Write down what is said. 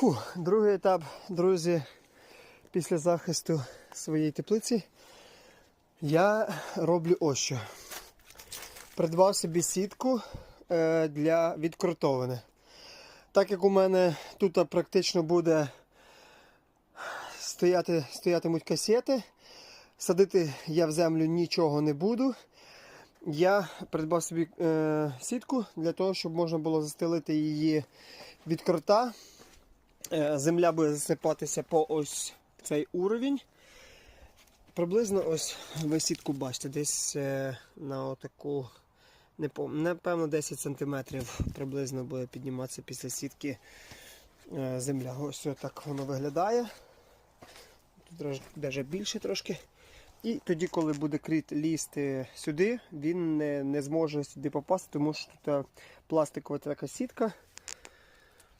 Фу, другий етап, друзі, після захисту своєї теплиці я роблю ось що. Придбав собі сітку е, для відкрутовини. Так як у мене тут практично буде стояти, стоятимуть касети, садити я в землю нічого не буду. Я придбав собі е, сітку для того, щоб можна було застелити її від крота. Е, Земля буде засипатися по ось цей уровень. Приблизно ось ви сітку бачите, десь е, на отаку, напевно, 10 см приблизно буде підніматися після сітки е, земля. Ось так воно виглядає. Тут навіть більше трошки. І тоді, коли буде кріт лізти сюди, він не, зможе сюди попасти, тому що тут пластикова така сітка.